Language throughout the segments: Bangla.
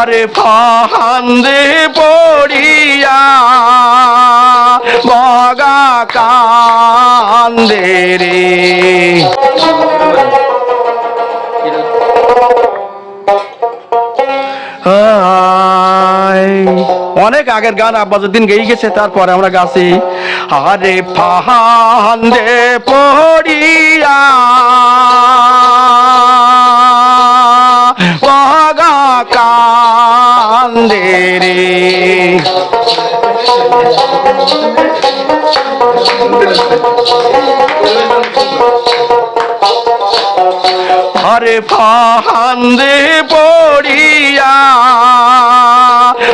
আরে ফান্দে পড়িয়া বগা কান্দে রে। অনেক আগের গান আব্বাসুদ্দিন গেয়ে গেছে তারপরে আমরা গাছি, আরে ফাহান্দে পড়িয়া রে। আরে ফাহান্দে পড়িয়া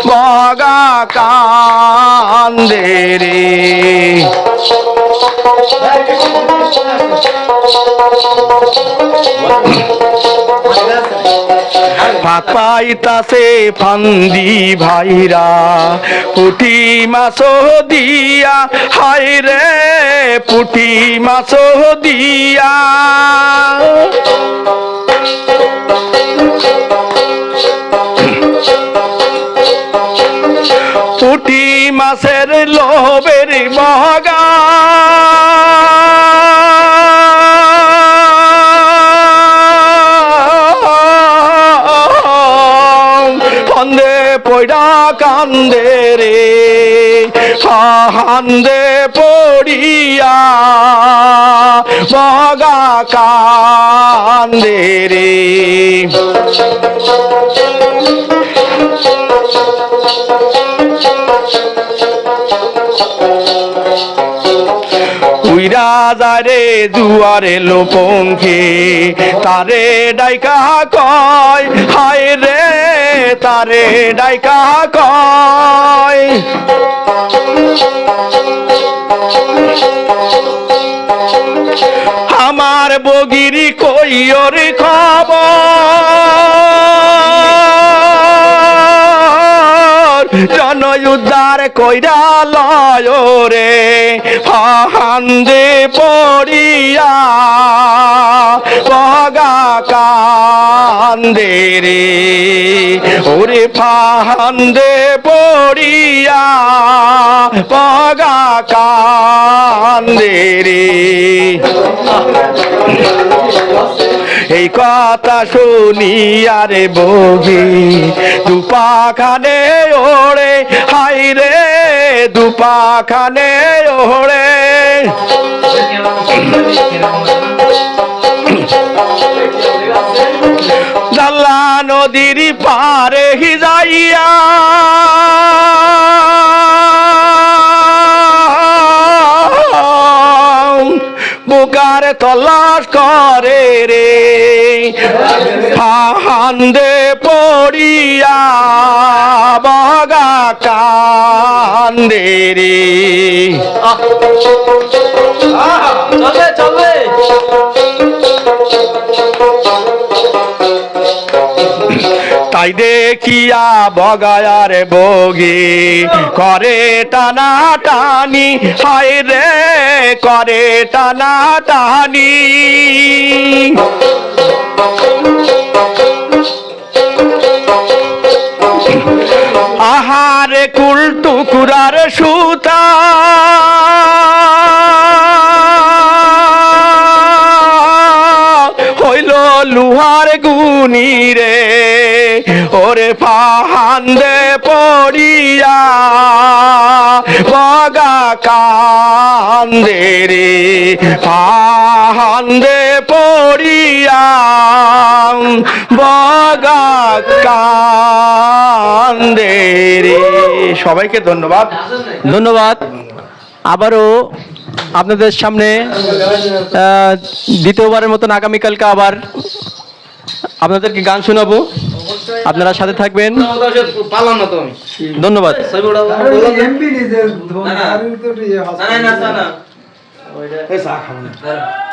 বাগা কান্দে রে। ভাত পাইতাছে ফান্দি ভাইরা। পুটি মাছ দিয়া হাই রে পুটি মাছ দিয়া। পুটি মাছের লোভের মগা কান্দে রে সহান্দে পড়িয়া মগা কান্দে রে। যারে দুয়ারে লোপঙ্খে তারে ডাইকা কয়, হায় রে, তারে ডাইকা কয়। আমার বগিরি কইয়র খবর, জনযুদ্ধার কইরা লয় রে ফাহান্দে পড়িয়া বগা কান্দে রে ওরে ফাহান্দে পড়িয়া বগা কান্দে রে এই কথা শুনি আরে বহি দুপাখানে ওড়ে হাই রে, দুপাখানে ওড়ে। পারে যাইয়া বুকার তলাশ করে রে। ফান্দে পড়িয়া বগা কান্দে রে। তাই দেখিয়া বগায়ার বগি, করে টানা টানি হায় রে, করে টানা টানি আহারে কুল টুকুরার সুতা লুহার গুনি রে। ওরে ফাহান্দে পড়িয়া, বগা কান্দে রে। ফাহান্দে পড়িয়া, বগা কান্দে রে। সবাইকে ধন্যবাদ। ধন্যবাদ। আবারও আপনাদের সামনে দ্বিতীয়বারের মতন আগামীকালকে আবার আপনাদেরকে গান শোনাবো। আপনারা সাথে থাকবেন। ধন্যবাদ। না না। না।